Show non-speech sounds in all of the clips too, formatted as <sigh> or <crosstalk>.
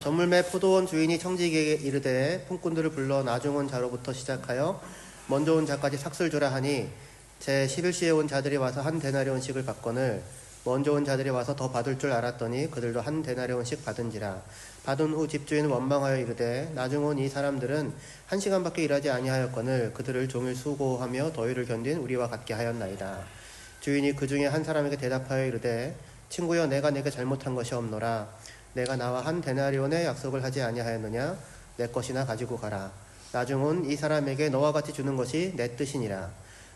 전물매 포도원 주인이 청지기에게 이르되 품꾼들을 불러 나중온 자로부터 시작하여 먼저 온 자까지 삭슬 주라 하니 제 11시에 온 자들이 와서 한 데나리온씩을 받거늘 먼저 온 자들이 와서 더 받을 줄 알았더니 그들도 한 데나리온씩 받은지라. 받은 후 집주인은 원망하여 이르되 나중 온 이 사람들은 한 시간밖에 일하지 아니하였거늘 그들을 종일 수고하며 더위를 견딘 우리와 같게 하였나이다. 주인이 그 중에 한 사람에게 대답하여 이르되 친구여 내가 내게 잘못한 것이 없노라 내가 나와 한 데나리온의 약속을 하지 아니하였느냐? 내 것이나 가지고 가라. 나중 온이 사람에게 너와 같이 주는 것이 내 뜻이니라.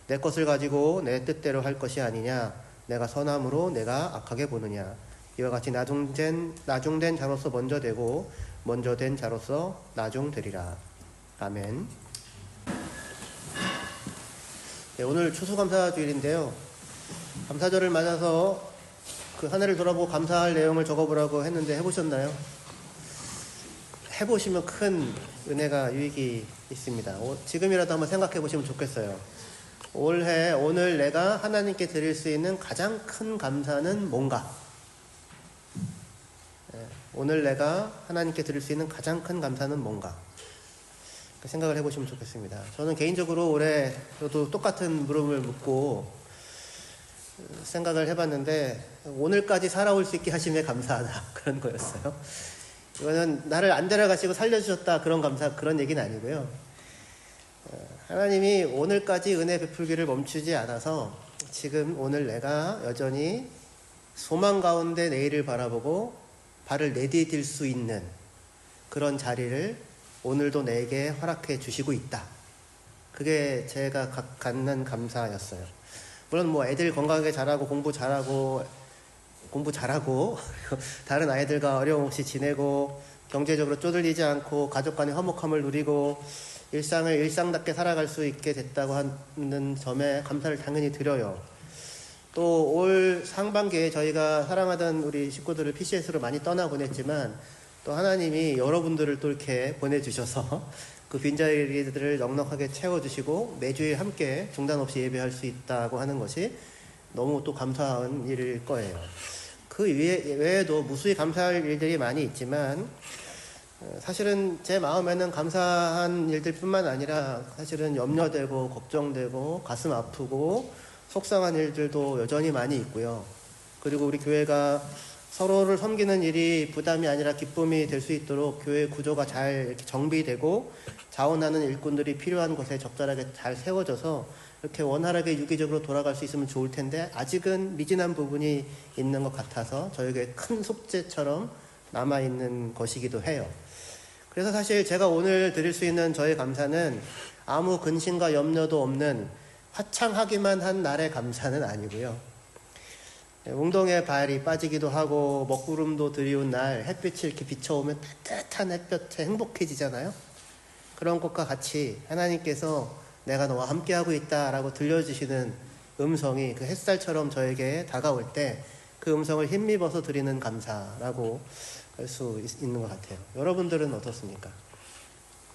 내 것을 가지고 내 뜻대로 할 것이 아니냐? 내가 선함으로 내가 악하게 보느냐? 이와 같이 나중된 나중된 자로서 먼저 되고 먼저 된 자로서 나중되리라. 아멘. 네, 오늘 추수감사주일인데요. 감사절을 맞아서 그한 해를 돌아보고 감사할 내용을 적어보라고 했는데 해보셨나요? 해보시면 큰 은혜가 유익이 있습니다. 오, 지금이라도 한번 생각해 보시면 좋겠어요. 올해, 오늘 내가 하나님께 드릴 수 있는 가장 큰 감사는 뭔가? 예, 오늘 내가 하나님께 드릴 수 있는 가장 큰 감사는 뭔가? 그 생각을 해보시면 좋겠습니다. 저는 개인적으로 올해 저도 똑같은 물음을 묻고 생각을 해봤는데 오늘까지 살아올 수 있게 하심에 감사하다 <laughs> 그런 거였어요. 이거는 나를 안 데려가시고 살려주셨다 그런 감사 그런 얘기는 아니고요. 하나님이 오늘까지 은혜 베풀기를 멈추지 않아서 지금 오늘 내가 여전히 소망 가운데 내일을 바라보고 발을 내디딜 수 있는 그런 자리를 오늘도 내게 허락해 주시고 있다. 그게 제가 갖는 감사였어요. 물론 뭐 애들 건강하게 자라고 공부 잘하고 공부 잘하고 <laughs> 다른 아이들과 어려움 없이 지내고 경제적으로 쪼들리지 않고 가족 간의 화목함을 누리고 일상을 일상답게 살아갈 수 있게 됐다고 하는 점에 감사를 당연히 드려요. 또 올 상반기에 저희가 사랑하던 우리 식구들을 PCS로 많이 떠나 보냈지만 또 하나님이 여러분들을 또 이렇게 보내주셔서 그 빈자리들을 넉넉하게 채워주시고 매주일 함께 중단 없이 예배할 수 있다고 하는 것이 너무 또 감사한 일일 거예요. 그 외에도 무수히 감사할 일들이 많이 있지만 사실은 제 마음에는 감사한 일들뿐만 아니라 사실은 염려되고 걱정되고 가슴 아프고 속상한 일들도 여전히 많이 있고요. 그리고 우리 교회가 서로를 섬기는 일이 부담이 아니라 기쁨이 될 수 있도록 교회 구조가 잘 정비되고 자원하는 일꾼들이 필요한 곳에 적절하게 잘 세워져서 이렇게 원활하게 유기적으로 돌아갈 수 있으면 좋을 텐데 아직은 미진한 부분이 있는 것 같아서 저에게 큰 속죄처럼 남아 있는 것이기도 해요. 그래서 사실 제가 오늘 드릴 수 있는 저의 감사는 아무 근심과 염려도 없는 화창하기만 한 날의 감사는 아니고요. 웅덩이에 발이 빠지기도 하고 먹구름도 드리운 날 햇빛이 이렇게 비춰오면 따뜻한 햇볕에 행복해지잖아요. 그런 것과 같이 하나님께서 내가 너와 함께하고 있다라고 들려주시는 음성이 그 햇살처럼 저에게 다가올 때 그 음성을 힘입어서 드리는 감사라고 할 수 있는 것 같아요. 여러분들은 어떻습니까?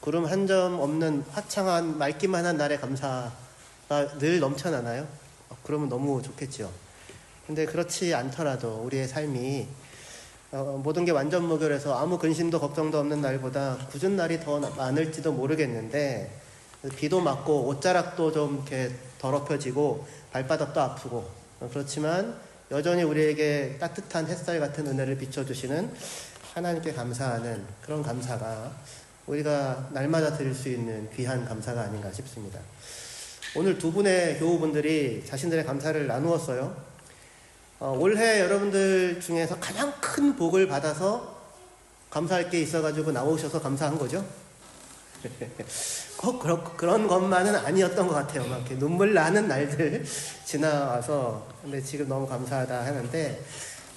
구름 한 점 없는 화창한 맑기만 한 날의 감사가 늘 넘쳐나나요? 그러면 너무 좋겠죠. 근데 그렇지 않더라도 우리의 삶이 어, 모든 게 완전 무결해서 아무 근심도 걱정도 없는 날보다 굳은 날이 더 많을지도 모르겠는데 비도 맞고 옷자락도 좀 이렇게 더럽혀지고 발바닥도 아프고 그렇지만 여전히 우리에게 따뜻한 햇살 같은 은혜를 비춰주시는 하나님께 감사하는 그런 감사가 우리가 날마다 드릴 수 있는 귀한 감사가 아닌가 싶습니다. 오늘 두 분의 교우분들이 자신들의 감사를 나누었어요. 어, 올해 여러분들 중에서 가장 큰 복을 받아서 감사할 게 있어가지고 나오셔서 감사한 거죠. <laughs> 꼭 그런, 그런 것만은 아니었던 것 같아요. 막 이렇게 눈물 나는 날들 <laughs> 지나와서. 근데 지금 너무 감사하다 하는데,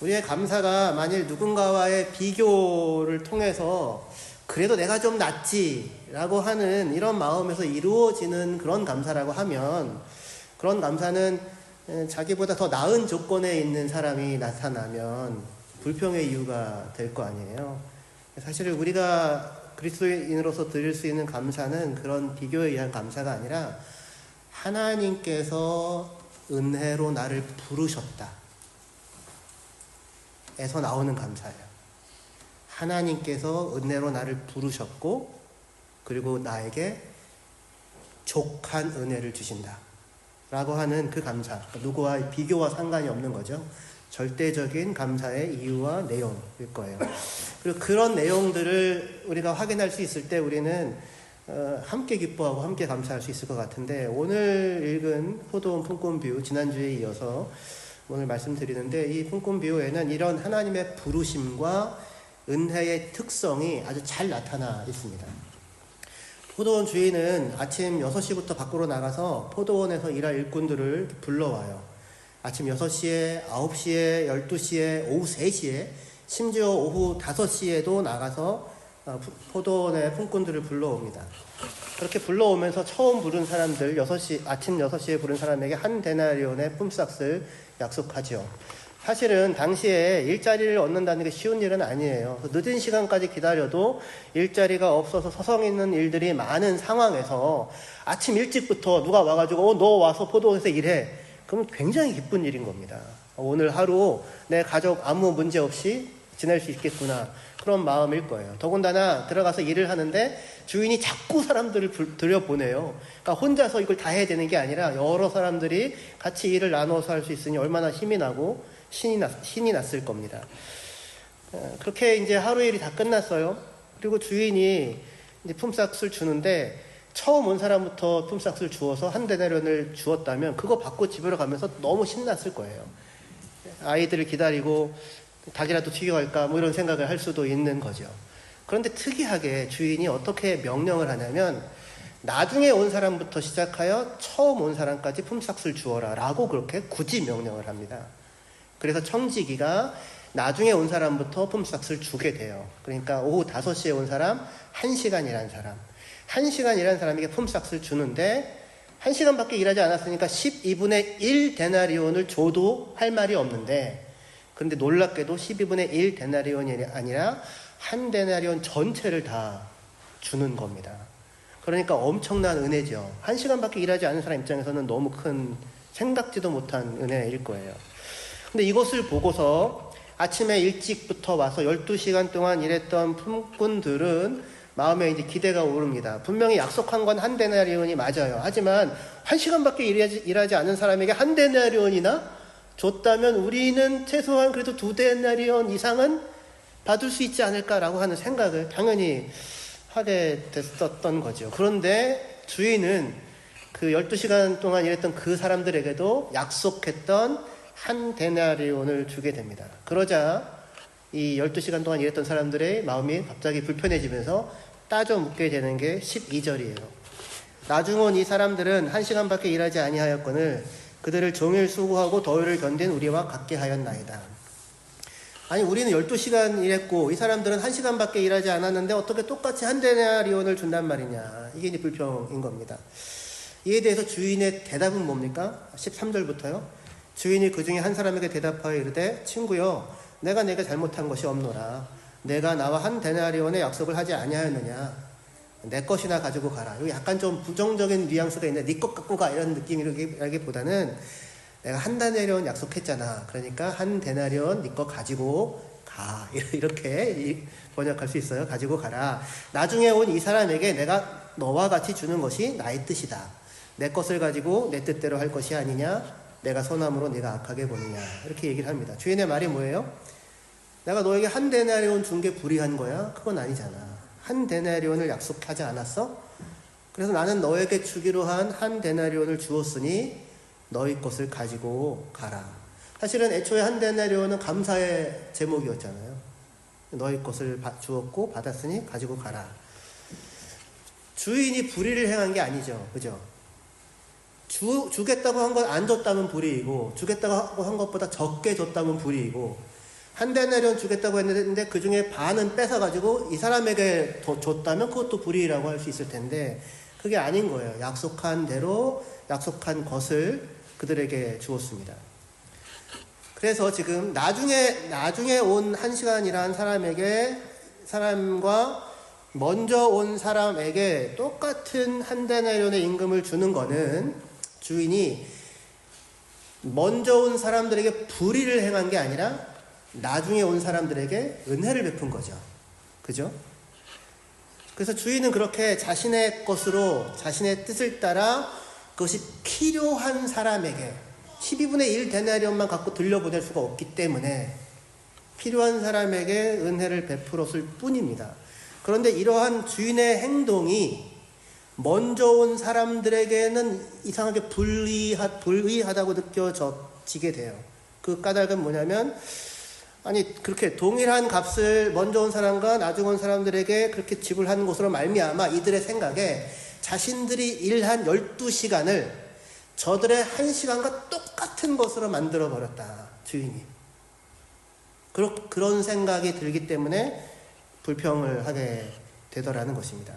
우리의 감사가 만일 누군가와의 비교를 통해서 그래도 내가 좀 낫지라고 하는 이런 마음에서 이루어지는 그런 감사라고 하면, 그런 감사는 자기보다 더 나은 조건에 있는 사람이 나타나면 불평의 이유가 될 거 아니에요. 사실 우리가 그리스도인으로서 드릴 수 있는 감사는 그런 비교에 의한 감사가 아니라 하나님께서 은혜로 나를 부르셨다. 에서 나오는 감사예요. 하나님께서 은혜로 나를 부르셨고 그리고 나에게 족한 은혜를 주신다. 라고 하는 그 감사. 누구와 비교와 상관이 없는 거죠. 절대적인 감사의 이유와 내용일 거예요. 그리고 그런 내용들을 우리가 확인할 수 있을 때 우리는 어, 함께 기뻐하고 함께 감사할 수 있을 것 같은데 오늘 읽은 포도원 품꾼비유 지난주에 이어서 오늘 말씀드리는데 이 품꾼비유에는 이런 하나님의 부르심과 은혜의 특성이 아주 잘 나타나 있습니다. 포도원 주인은 아침 6시부터 밖으로 나가서 포도원에서 일할 일꾼들을 불러와요. 아침 6시에, 9시에, 12시에, 오후 3시에, 심지어 오후 5시에도 나가서 어, 포도원의 품꾼들을 불러옵니다. 그렇게 불러오면서 처음 부른 사람들, 6시, 아침 6시에 부른 사람에게 한 데나리온의 품삯을 약속하죠. 사실은 당시에 일자리를 얻는다는 게 쉬운 일은 아니에요. 늦은 시간까지 기다려도 일자리가 없어서 서성 있는 일들이 많은 상황에서 아침 일찍부터 누가 와가지고 어, 너 와서 포도원에서 일해. 그럼 굉장히 기쁜 일인 겁니다. 오늘 하루 내 가족 아무 문제 없이 지낼 수 있겠구나. 그런 마음일 거예요. 더군다나 들어가서 일을 하는데 주인이 자꾸 사람들을 들여보내요. 그러니까 혼자서 이걸 다 해야 되는 게 아니라 여러 사람들이 같이 일을 나눠서 할 수 있으니 얼마나 힘이 나고 신이, 났, 신이 났을 겁니다. 어, 그렇게 이제 하루 일이 다 끝났어요. 그리고 주인이 이제 품삯을 주는데 처음 온 사람부터 품삯을 주어서 한 대나련을 주었다면 그거 받고 집으로 가면서 너무 신났을 거예요. 아이들을 기다리고 닭이라도 튀겨갈까 뭐 이런 생각을 할 수도 있는 거죠. 그런데 특이하게 주인이 어떻게 명령을 하냐면 나중에 온 사람부터 시작하여 처음 온 사람까지 품삯을 주어라 라고 그렇게 굳이 명령을 합니다. 그래서 청지기가 나중에 온 사람부터 품삯을 주게 돼요. 그러니까 오후 5시에 온 사람, 1시간 일한 사람. 1시간 일한 사람에게 품삯을 주는데 1시간밖에 일하지 않았으니까 12분의 1 데나리온을 줘도 할 말이 없는데 그런데 놀랍게도 12분의 1 데나리온이 아니라 한 데나리온 전체를 다 주는 겁니다. 그러니까 엄청난 은혜죠. 1시간밖에 일하지 않은 사람 입장에서는 너무 큰 생각지도 못한 은혜일 거예요. 근데 이것을 보고서 아침에 일찍부터 와서 12시간 동안 일했던 품꾼들은 마음에 이제 기대가 오릅니다. 분명히 약속한 건 한 데나리온이 맞아요. 하지만 한 시간밖에 일하지, 일하지 않은 사람에게 한 데나리온이나 줬다면 우리는 최소한 그래도 두 데나리온 이상은 받을 수 있지 않을까라고 하는 생각을 당연히 하게 됐었던 거죠. 그런데 주인은 그 12시간 동안 일했던 그 사람들에게도 약속했던 한 데나리온을 주게 됩니다. 그러자 이 12시간 동안 일했던 사람들의 마음이 갑자기 불편해지면서 따져 묻게 되는 게 12절이에요. 나중 온이 사람들은 한 시간밖에 일하지 아니하였거늘 그들을 종일 수고하고 더위를 견딘 우리와 같게 하였나이다. 아니 우리는 12시간 일했고 이 사람들은 1시간밖에 일하지 않았는데 어떻게 똑같이 한 데나리온을 준단 말이냐. 이게 이제 불평인 겁니다. 이에 대해서 주인의 대답은 뭡니까? 13절부터요. 주인이 그 중에 한 사람에게 대답하여 이르되 친구여 내가 내게 잘못한 것이 없노라. 내가 나와 한 데나리온의 약속을 하지 아니하였느냐? 내 것이나 가지고 가라. 약간 좀 부정적인 뉘앙스가 있는데 네것 갖고 가. 이런 느낌이라기보다는 내가 한 데나리온 약속했잖아. 그러니까 한 데나리온 네 것 가지고 가. <laughs> 이렇게 번역할 수 있어요. 가지고 가라. 나중에 온 이 사람에게 내가 너와 같이 주는 것이 나의 뜻이다. 내 것을 가지고 내 뜻대로 할 것이 아니냐 내가 선함으로 네가 악하게 보느냐 이렇게 얘기를 합니다. 주인의 말이 뭐예요? 내가 너에게 한 데나리온 준 게 불의한 거야? 그건 아니잖아. 한 데나리온을 약속하지 않았어? 그래서 나는 너에게 주기로 한 한 데나리온을 주었으니 너희 것을 가지고 가라. 사실은 애초에 한 데나리온은 감사의 제목이었잖아요. 너희 것을 주었고 받았으니 가지고 가라. 주인이 불의를 행한 게 아니죠. 그죠? 주, 주겠다고 한 건 안 줬다면 불이이고 주겠다고 한 것보다 적게 줬다면 불이이고 한 대 내련 주겠다고 했는데 그 중에 반은 뺏어가지고 이 사람에게 더 줬다면 그것도 불이라고 할 수 있을 텐데 그게 아닌 거예요. 약속한 대로 약속한 것을 그들에게 주었습니다. 그래서 지금 나중에 나중에 온 한 시간이란 사람에게 사람과 먼저 온 사람에게 똑같은 한 대내련의 임금을 주는 거는 주인이 먼저 온 사람들에게 불의를 행한 게 아니라 나중에 온 사람들에게 은혜를 베푼 거죠. 그죠? 그래서 주인은 그렇게 자신의 것으로 자신의 뜻을 따라 그것이 필요한 사람에게 12분의 1 데나리온만 갖고 들려보낼 수가 없기 때문에 필요한 사람에게 은혜를 베풀었을 뿐입니다. 그런데 이러한 주인의 행동이 먼저 온 사람들에게는 이상하게 불의하, 불의하다고 느껴지게 돼요. 그 까닭은 뭐냐면, 아니, 그렇게 동일한 값을 먼저 온 사람과 나중 온 사람들에게 그렇게 지불하는 것으로 말미암아 이들의 생각에 자신들이 일한 12시간을 저들의 1시간과 똑같은 것으로 만들어 버렸다. 주인이. 그런 생각이 들기 때문에 불평을 하게 되더라는 것입니다.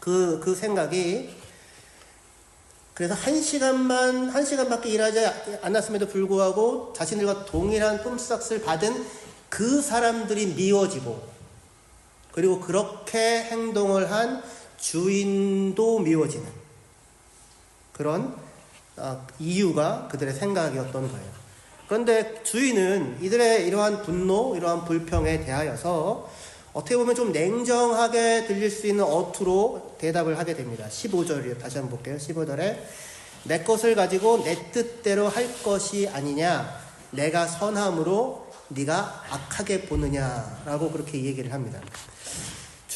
그, 그 생각이 그래서 한 시간만, 한 시간밖에 일하지 않았음에도 불구하고 자신들과 동일한 품삯을 받은 그 사람들이 미워지고 그리고 그렇게 행동을 한 주인도 미워지는 그런 어, 이유가 그들의 생각이었던 거예요. 그런데 주인은 이들의 이러한 분노, 이러한 불평에 대하여서 어떻게 보면 좀 냉정하게 들릴 수 있는 어투로 대답을 하게 됩니다. 15절이요. 다시 한번 볼게요. 15절에 내 것을 가지고 내 뜻대로 할 것이 아니냐 내가 선함으로 네가 악하게 보느냐라고 그렇게 얘기를 합니다.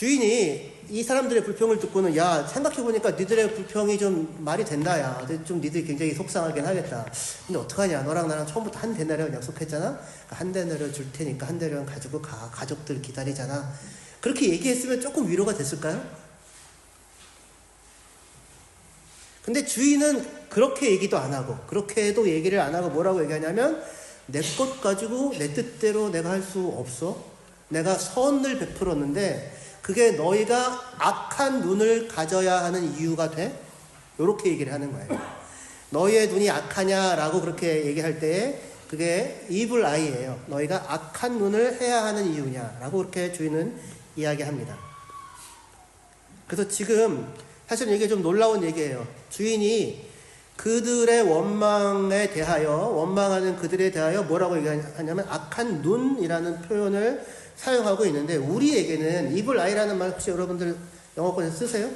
주인이 이 사람들의 불평을 듣고는 야 생각해 보니까 니들의 불평이 좀 말이 된다 야좀 니들이 굉장히 속상하긴 하겠다. 근데 어떡하냐? 너랑 나랑 처음부터 한 대나리온 약속했잖아? 그러니까 한 대나리온 줄 테니까 한 대나리온 가지고 가. 가족들 기다리잖아. 그렇게 얘기했으면 조금 위로가 됐을까요? 근데 주인은 그렇게 얘기도 안 하고 그렇게도 얘기를 안 하고 뭐라고 얘기하냐면 내 것 가지고 내 뜻대로 내가 할 수 없어. 내가 선을 베풀었는데 그게 너희가 악한 눈을 가져야 하는 이유가 돼? 이렇게 얘기를 하는 거예요. 너희의 눈이 악하냐라고 그렇게 얘기할 때 그게 이불 아이예요. 너희가 악한 눈을 해야 하는 이유냐라고 그렇게 주인은 이야기합니다. 그래서 지금 사실은 이게 좀 놀라운 얘기예요. 주인이 그들의 원망에 대하여 원망하는 그들에 대하여 뭐라고 얘기하냐면 악한 눈이라는 표현을 사용하고 있는데 우리에게는 이블 아이라는 말 혹시 여러분들 영어권에서 쓰세요?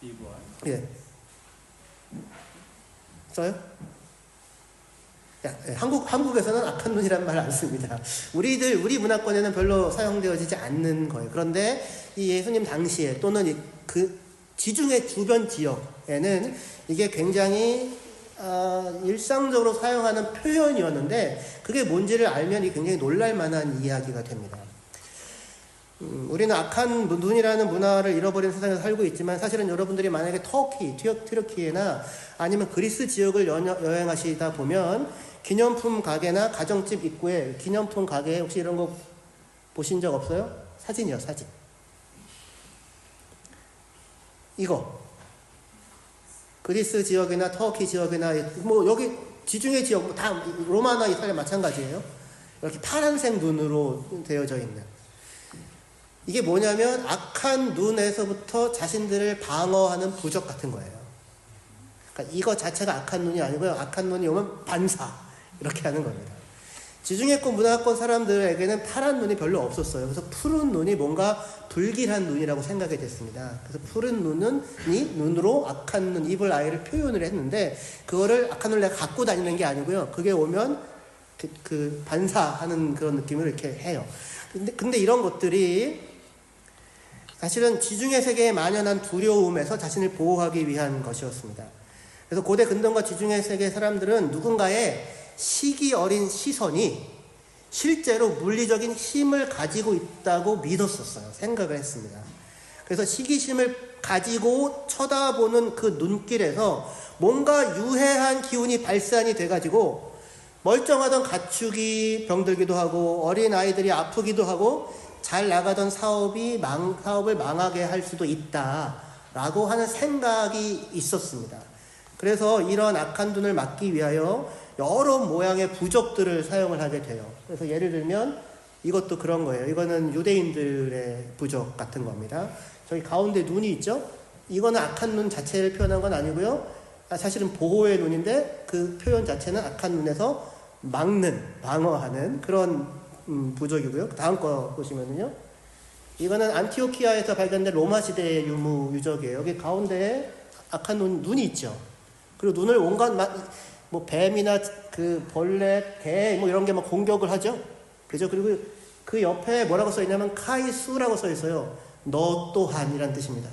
이브 예. 써요? 야, 예, 한국 한국에서는 악한 눈이라는 말을 안 씁니다. 우리들 우리 문화권에는 별로 사용되어지지 않는 거예요. 그런데 이 예수님 당시에 또는 그 지중해 주변 지역에는 이게 굉장히 어, 일상적으로 사용하는 표현이었는데 그게 뭔지를 알면 이 굉장히 놀랄 만한 이야기가 됩니다. 음, 우리는 악한 눈이라는 문화를 잃어버린 세상에서 살고 있지만 사실은 여러분들이 만약에 터키, 튀르키예나 아니면 그리스 지역을 여행하시다 보면 기념품 가게나 가정집 입구에 기념품 가게 혹시 이런 거 보신 적 없어요? 사진이요, 사진. 이거 그리스 지역이나 터키 지역이나 뭐 여기 지중해 지역 뭐다 로마나 이탈리아 마찬가지예요. 이렇게 파란색 눈으로 되어져 있는 이게 뭐냐면 악한 눈에서부터 자신들을 방어하는 부적 같은 거예요. 그러니까 이거 자체가 악한 눈이 아니고요. 악한 눈이 오면 반사 이렇게 하는 겁니다. 지중해권 문화권 사람들에게는 파란 눈이 별로 없었어요. 그래서 푸른 눈이 뭔가 불길한 눈이라고 생각이 됐습니다. 그래서 푸른 눈은 이 눈으로 악한 눈, 입을 아이를 표현을 했는데 그거를 악한 눈을 내가 갖고 다니는 게 아니고요. 그게 오면 그, 그 반사하는 그런 느낌을 이렇게 해요. 근데, 근데 이런 것들이 사실은 지중해 세계에 만연한 두려움에서 자신을 보호하기 위한 것이었습니다. 그래서 고대 근동과 지중해 세계 사람들은 누군가의 시기 어린 시선이 실제로 물리적인 힘을 가지고 있다고 믿었었어요. 생각을 했습니다. 그래서 시기심을 가지고 쳐다보는 그 눈길에서 뭔가 유해한 기운이 발산이 돼가지고 멀쩡하던 가축이 병들기도 하고 어린 아이들이 아프기도 하고 잘 나가던 사업이 망, 사업을 망하게 할 수도 있다라고 하는 생각이 있었습니다. 그래서 이런 악한 눈을 막기 위하여 여러 모양의 부적들을 사용을 하게 돼요. 그래서 예를 들면 이것도 그런 거예요. 이거는 유대인들의 부적 같은 겁니다. 저기 가운데 눈이 있죠? 이거는 악한 눈 자체를 표현한 건 아니고요. 아, 사실은 보호의 눈인데 그 표현 자체는 악한 눈에서 막는, 방어하는 그런 음, 부적이고요. 다음 거 보시면요. 이거는 안티오키아에서 발견된 로마 시대의 유무 유적이에요. 여기 가운데 악한 눈, 눈이 있죠. 그리고 눈을 온갖 마, 뭐 뱀이나 그 벌레, 개 뭐 이런 게 막 공격을 하죠. 그죠? 그리고 그 옆에 뭐라고 써 있냐면 카이수라고 써 있어요. 너 또한이란 뜻입니다.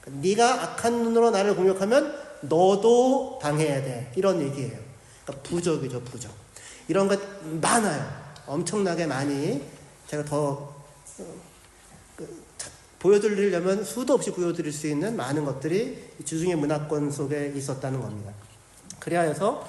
그러니까 네가 악한 눈으로 나를 공격하면 너도 당해야 돼. 이런 얘기예요. 그러니까 부적이죠, 부적. 이런 것 많아요. 엄청나게 많이 제가 더 어, 그, 자- 보여드리려면 수도 없이 보여드릴 수 있는 많은 것들이 이 주중의 문화권 속에 있었다는 겁니다. 해서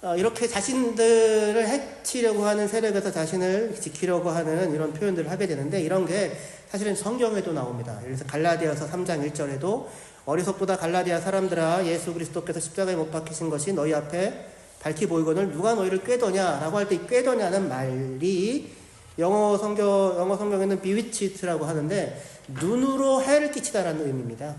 어, 이렇게 자신들을 해치려고 하는 세력에서 자신을 지키려고 하는 이런 표현들을 하게 되는데 이런 게 사실은 성경에도 나옵니다. 들어서 갈라디아서 3장 1절에도 어리석보다 갈라디아 사람들아 예수 그리스도께서 십자가에 못 박히신 것이 너희 앞에 밝히 보이거늘 누가 너희를 꾀더냐라고 할때이 꾀더냐는 말이 영어 성경 영어 성경에는 비위치트라고 하는데 눈으로 해를 끼치다라는 의미입니다.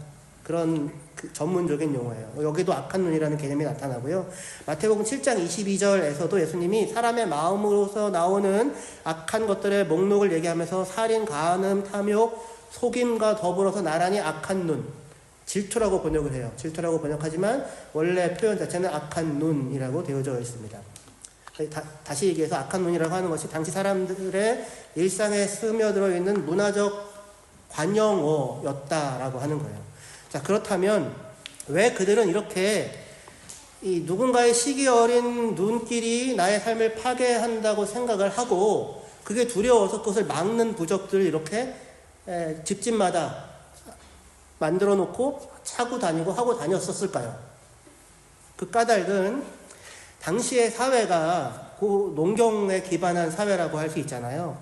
그런 그 전문적인 용어예요. 여기도 악한 눈이라는 개념이 나타나고요. 마태복음 7장 22절에서도 예수님이 사람의 마음으로서 나오는 악한 것들의 목록을 얘기하면서 살인, 가늠, 탐욕, 속임과 더불어서 나란히 악한 눈, 질투라고 번역을 해요. 질투라고 번역하지만 원래 표현 자체는 악한 눈이라고 되어져 있습니다. 다, 시 얘기해서 악한 눈이라고 하는 것이 당시 사람들의 일상에 스며들어 있는 문화적 관용어였다라고 하는 거예요. 자, 그렇다면 왜 그들은 이렇게 이 누군가의 시기 어린 눈길이 나의 삶을 파괴한다고 생각을 하고 그게 두려워서 그것을 막는 부적들을 이렇게 에, 집집마다 만들어 놓고 차고 다니고 하고 다녔었을까요? 그 까닭은 당시의 사회가 그 농경에 기반한 사회라고 할 수 있잖아요.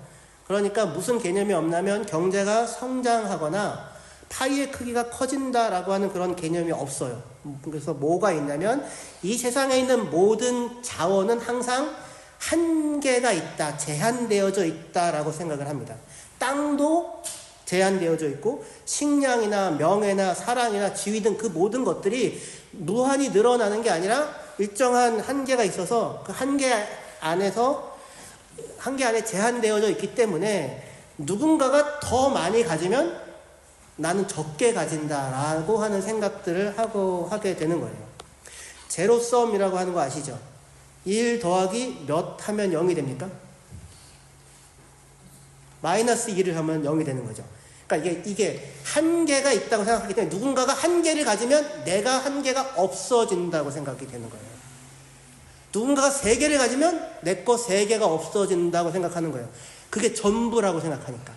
그러니까 무슨 개념이 없냐면 경제가 성장하거나 파이의 크기가 커진다라고 하는 그런 개념이 없어요. 그래서 뭐가 있냐면 이 세상에 있는 모든 자원은 항상 한계가 있다, 제한되어져 있다라고 생각을 합니다. 땅도 제한되어져 있고 식량이나 명예나 사랑이나 지위 등 그 모든 것들이 무한히 늘어나는 게 아니라 일정한 한계가 있어서 그 한계 안에서 한계 안에 제한되어져 있기 때문에 누군가가 더 많이 가지면 나는 적게 가진다라고 하는 생각들을 하고 하게 되는 거예요. 제로섬이라고 하는 거 아시죠? 1 더하기 몇 하면 0이 됩니까? 마이너스 1을 하면 0이 되는 거죠. 그러니까 이게, 이게 한계가 있다고 생각하기 때문에 누군가가 한계를 가지면 내가 한계가 없어진다고 생각이 되는 거예요. 누군가가 세 개를 가지면 내 거 세 개가 없어진다고 생각하는 거예요. 그게 전부라고 생각하니까.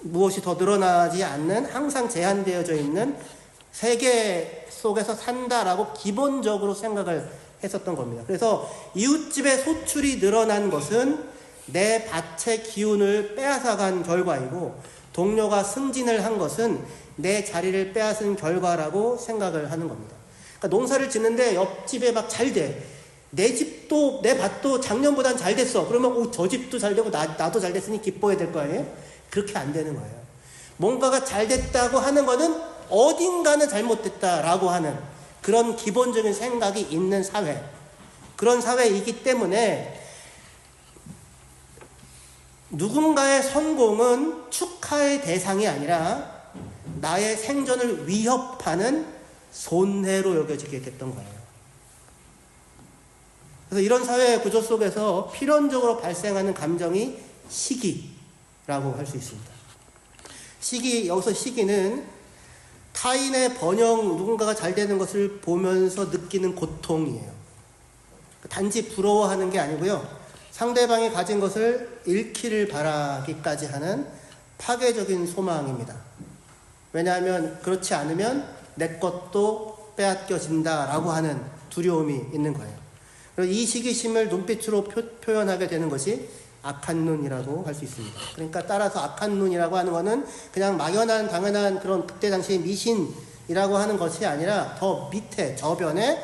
무엇이 더 늘어나지 않는 항상 제한되어져 있는 세계 속에서 산다라고 기본적으로 생각을 했었던 겁니다. 그래서 이웃집의 소출이 늘어난 것은 내 밭의 기운을 빼앗아간 결과이고 동료가 승진을 한 것은 내 자리를 빼앗은 결과라고 생각을 하는 겁니다. 그러니까 농사를 짓는데 옆집에 막 잘 돼. 내 집도 내 밭도 작년보단 잘 됐어. 그러면 오, 저 집도 잘 되고 나, 나도 잘 됐으니 기뻐해야 될 거 아니에요? 그렇게 안 되는 거예요. 뭔가가 잘 됐다고 하는 거는 어딘가는 잘못됐다라고 하는 그런 기본적인 생각이 있는 사회. 그런 사회이기 때문에 누군가의 성공은 축하의 대상이 아니라 나의 생존을 위협하는 손해로 여겨지게 됐던 거예요. 그래서 이런 사회 구조 속에서 필연적으로 발생하는 감정이 시기 라고 할 수 있습니다. 시기, 여기서 시기는 타인의 번영, 누군가가 잘 되는 것을 보면서 느끼는 고통이에요. 단지 부러워하는 게 아니고요. 상대방이 가진 것을 잃기를 바라기까지 하는 파괴적인 소망입니다. 왜냐하면 그렇지 않으면 내 것도 빼앗겨진다라고 하는 두려움이 있는 거예요. 이 시기심을 눈빛으로 표, 현하게 되는 것이 악한 눈이라고 할 수 있습니다. 그러니까 따라서 악한 눈이라고 하는 것은 그냥 막연한 당연한 그런 그때 당시의 미신이라고 하는 것이 아니라 더 밑에 저변에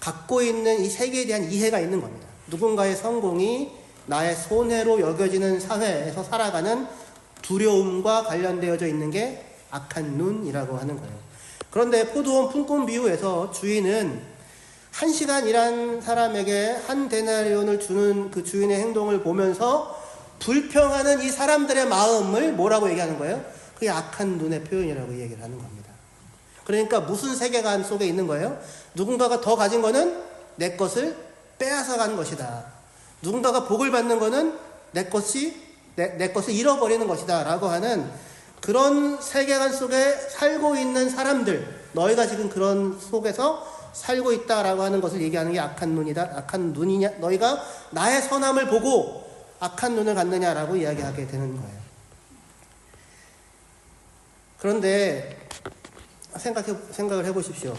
갖고 있는 이 세계에 대한 이해가 있는 겁니다. 누군가의 성공이 나의 손해로 여겨지는 사회에서 살아가는 두려움과 관련되어져 있는 게 악한 눈이라고 하는 거예요. 그런데 포도원 품꾼 비유에서 주인은 한 시간 일한 사람에게 한 데나리온을 주는 그 주인의 행동을 보면서 불평하는 이 사람들의 마음을 뭐라고 얘기하는 거예요? 그게 악한 눈의 표현이라고 얘기를 하는 겁니다. 그러니까 무슨 세계관 속에 있는 거예요? 누군가가 더 가진 거는 내 것을 빼앗아 가는 것이다. 누군가가 복을 받는 거는 내 것이 내, 내 것을 잃어버리는 것이다. 라고 하는 그런 세계관 속에 살고 있는 사람들, 너희가 지금 그런 속에서 살고 있다라고 하는 것을 얘기하는 게 악한 눈이다. 악한 눈이냐? 너희가 나의 선함을 보고 악한 눈을 갖느냐라고 이야기하게 되는 거예요. 그런데 생각해, 생각을 해 보십시오.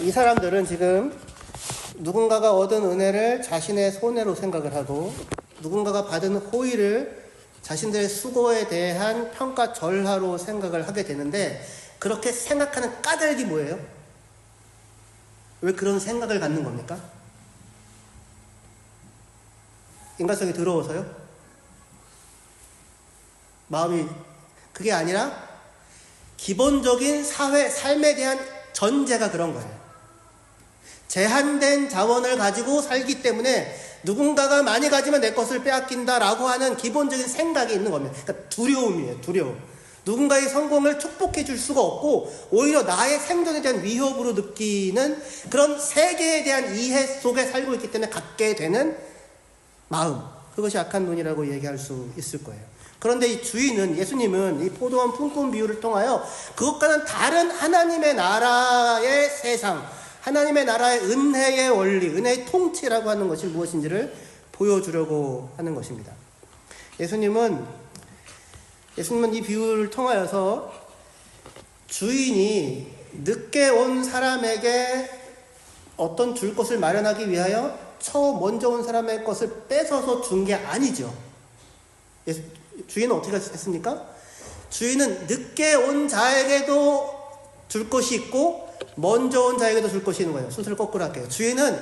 이 사람들은 지금 누군가가 얻은 은혜를 자신의 손해로 생각을 하고 누군가가 받은 호의를 자신들의 수고에 대한 평가 절하로 생각을 하게 되는데 그렇게 생각하는 까닭이 뭐예요? 왜 그런 생각을 갖는 겁니까? 인간성이 더러워서요? 마음이 그게 아니라 기본적인 사회 삶에 대한 전제가 그런 거예요. 제한된 자원을 가지고 살기 때문에 누군가가 많이 가지면 내 것을 빼앗긴다라고 하는 기본적인 생각이 있는 겁니다. 그러니까 두려움이에요, 두려움. 누군가의 성공을 축복해 줄 수가 없고 오히려 나의 생존에 대한 위협으로 느끼는 그런 세계에 대한 이해 속에 살고 있기 때문에 갖게 되는 마음. 그것이 악한 눈이라고 얘기할 수 있을 거예요. 그런데 이 주인은 예수님은 이 포도원 품꾼 비유를 통하여 그것과는 다른 하나님의 나라의 세상, 하나님의 나라의 은혜의 원리, 은혜의 통치라고 하는 것이 무엇인지를 보여주려고 하는 것입니다. 예수님은 예수님은 이 비유를 통하여서 주인이 늦게 온 사람에게 어떤 줄 것을 마련하기 위하여 처음 먼저 온 사람의 것을 뺏어서 준 게 아니죠. 예수, 주인은 어떻게 했습니까? 주인은 늦게 온 자에게도 줄 것이 있고 먼저 온 자에게도 줄 것이 있는 거예요. 순서를 거꾸로 할게요. 주인은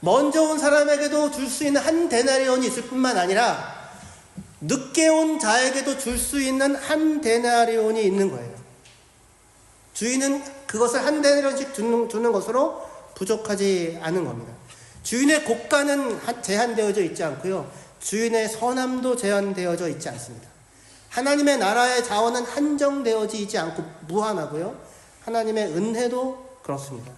먼저 온 사람에게도 줄 수 있는 한 데나리온이 있을 뿐만 아니라 늦게 온 자에게도 줄 수 있는 한 데나리온이 있는 거예요. 주인은 그것을 한 데나리온씩 주는, 주는 것으로 부족하지 않은 겁니다. 주인의 고가는 제한되어져 있지 않고요. 주인의 선함도 제한되어져 있지 않습니다. 하나님의 나라의 자원은 한정되어지지 않고 무한하고요. 하나님의 은혜도 그렇습니다.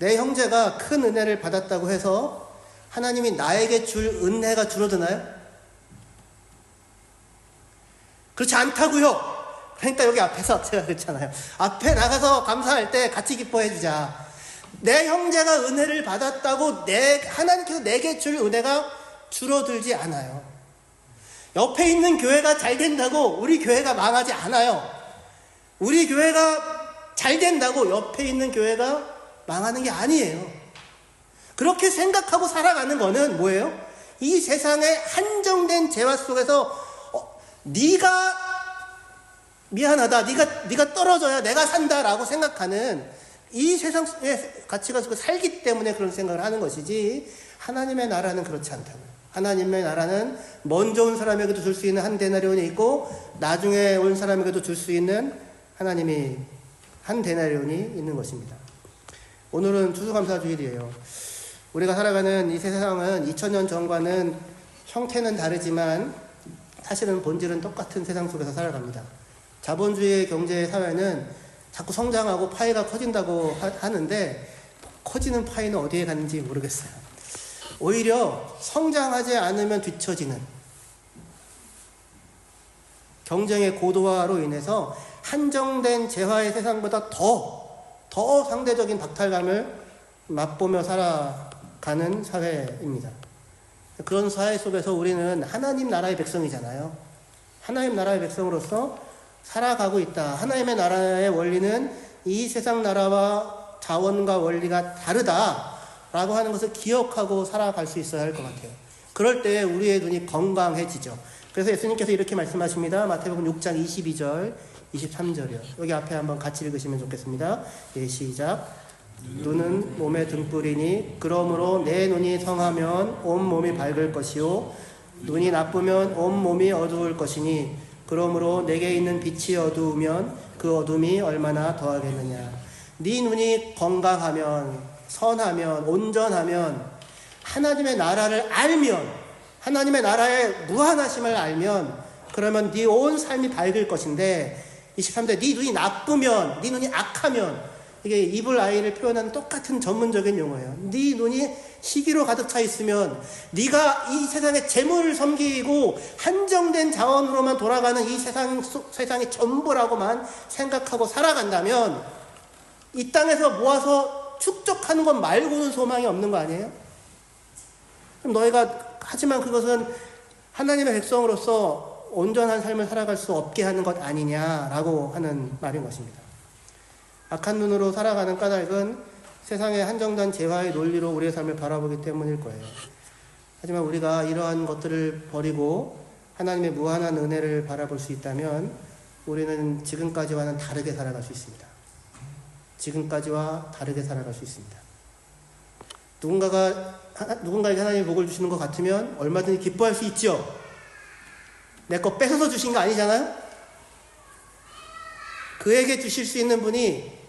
내 형제가 큰 은혜를 받았다고 해서 하나님이 나에게 줄 은혜가 줄어드나요? 그렇지 않다고요. 그러니까 여기 앞에서 <laughs> 제가 그랬잖아요. 앞에 나가서 감사할 때 같이 기뻐해 주자. 내 형제가 은혜를 받았다고 내 하나님께서 내게 줄 은혜가 줄어들지 않아요. 옆에 있는 교회가 잘 된다고 우리 교회가 망하지 않아요. 우리 교회가 잘 된다고 옆에 있는 교회가 망하는 게 아니에요. 그렇게 생각하고 살아가는 거는 뭐예요? 이 세상의 한정된 재화 속에서 어, 네가 미안하다, 네가 네가 떨어져야 내가 산다라고 생각하는 이 세상의 가치가 살기 때문에 그런 생각을 하는 것이지 하나님의 나라는 그렇지 않다고요. 하나님의 나라는 먼저 온 사람에게도 줄 수 있는 한 데나리온이 있고 나중에 온 사람에게도 줄 수 있는 하나님이 한 데나리온이 있는 것입니다. 오늘은 추수감사주일이에요. 우리가 살아가는 이 세상은 2000년 전과는 형태는 다르지만 사실은 본질은 똑같은 세상 속에서 살아갑니다. 자본주의 경제 사회는 자꾸 성장하고 파이가 커진다고 하, 는데 커지는 파이는 어디에 갔는지 모르겠어요. 오히려 성장하지 않으면 뒤처지는 경쟁의 고도화로 인해서 한정된 재화의 세상보다 더, 더 상대적인 박탈감을 맛보며 살아가는 사회입니다. 그런 사회 속에서 우리는 하나님 나라의 백성이잖아요. 하나님 나라의 백성으로서 살아가고 있다. 하나님의 나라의 원리는 이 세상 나라와 자원과 원리가 다르다. 라고 하는 것을 기억하고 살아갈 수 있어야 할 것 같아요. 그럴 때 우리의 눈이 건강해지죠. 그래서 예수님께서 이렇게 말씀하십니다. 마태복음 6장 22절, 23절이요. 여기 앞에 한번 같이 읽으시면 좋겠습니다. 예, 시작. 눈은 몸의 등불이니 그러므로 내 눈이 성하면 온 몸이 밝을 것이요. 눈이 나쁘면 온 몸이 어두울 것이니 그러므로 내게 있는 빛이 어두우면 그 어둠이 얼마나 더하겠느냐. 네 눈이 건강하면 선하면 온전하면 하나님의 나라를 알면 하나님의 나라의 무한하심을 알면 그러면 네 온 삶이 밝을 것인데 23대 네 눈이 나쁘면 네 눈이 악하면 이게 이불 아이를 표현하는 똑같은 전문적인 용어예요. 네 눈이 시기로 가득 차 있으면 네가 이 세상의 재물을 섬기고 한정된 자원으로만 돌아가는 이 세상 속- 세상의 전부라고만 생각하고 살아간다면 이 땅에서 모아서 축적하는 것 말고는 소망이 없는 거 아니에요? 그럼 너희가 하지만 그것은 하나님의 백성으로서 온전한 삶을 살아갈 수 없게 하는 것 아니냐라고 하는 말인 것입니다. 악한 눈으로 살아가는 까닭은 세상의 한정된 재화의 논리로 우리의 삶을 바라보기 때문일 거예요. 하지만 우리가 이러한 것들을 버리고 하나님의 무한한 은혜를 바라볼 수 있다면 우리는 지금까지와는 다르게 살아갈 수 있습니다. 지금까지와 다르게 살아갈 수 있습니다. 누군가가 누군가에게 하나님의 복을 주시는 것 같으면 얼마든지 기뻐할 수 있죠. 내 거 뺏어서 주신 거 아니잖아요. 그에게 주실 수 있는 분이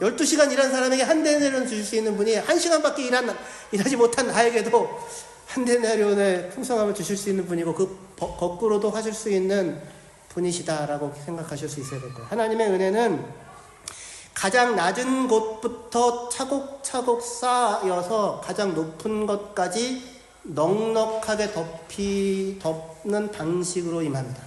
12시간 일한 사람에게 한 데나리온 주실 수 있는 분이 1시간밖에 일한, 일하지 못한 나에게도 한 데나리온의 풍성함을 주실 수 있는 분이고 그 거- 거꾸로도 하실 수 있는 분이시다라고 생각하실 수 있어야 될 거예요. 하나님의 은혜는 가장 낮은 곳부터 차곡차곡 쌓여서 가장 높은 것까지 넉넉하게 덮이, 덮는 방식으로 임합니다.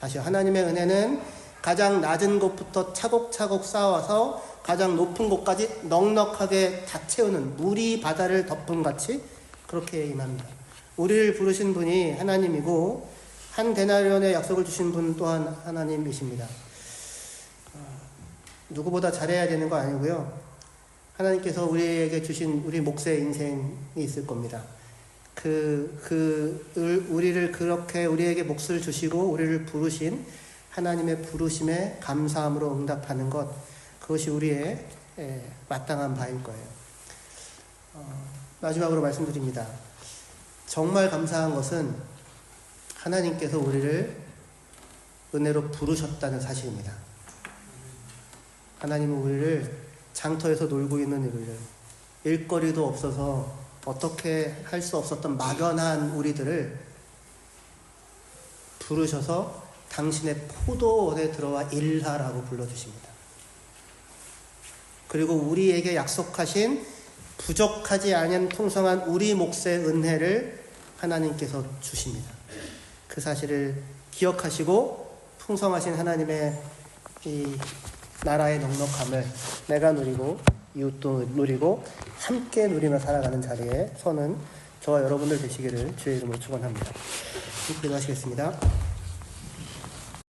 다시 하나님의 은혜는 가장 낮은 곳부터 차곡차곡 쌓아서 가장 높은 곳까지 넉넉하게 다 채우는 물이 바다를 덮은 같이 그렇게 임합니다. 우리를 부르신 분이 하나님이고 한 데나리온의 약속을 주신 분 또한 하나님이십니다. 어, 누구보다 잘해야 되는 거 아니고요. 하나님께서 우리에게 주신 우리 몫의 인생이 있을 겁니다. 그, 그, 을- 우리를 그렇게 우리에게 몫을 주시고 우리를 부르신 하나님의 부르심에 감사함으로 응답하는 것, 그것이 우리의 에, 마땅한 바일 거예요. 어, 마지막으로 말씀드립니다. 정말 감사한 것은 하나님께서 우리를 은혜로 부르셨다는 사실입니다. 하나님은 우리를 장터에서 놀고 있는 우리를 일거리도 없어서 어떻게 할 수 없었던 막연한 우리들을 부르셔서 당신의 포도원에 들어와 일하라고 불러주십니다. 그리고 우리에게 약속하신 부족하지 않은 풍성한 우리 몫의 은혜를 하나님께서 주십니다. 그 사실을 기억하시고 풍성하신 하나님의 이 나라의 넉넉함을 내가 누리고 이웃도 누리고 함께 누리며 살아가는 자리에 서는 저와 여러분들 되시기를 주의 이름으로 축원합니다. 기도하시겠습니다.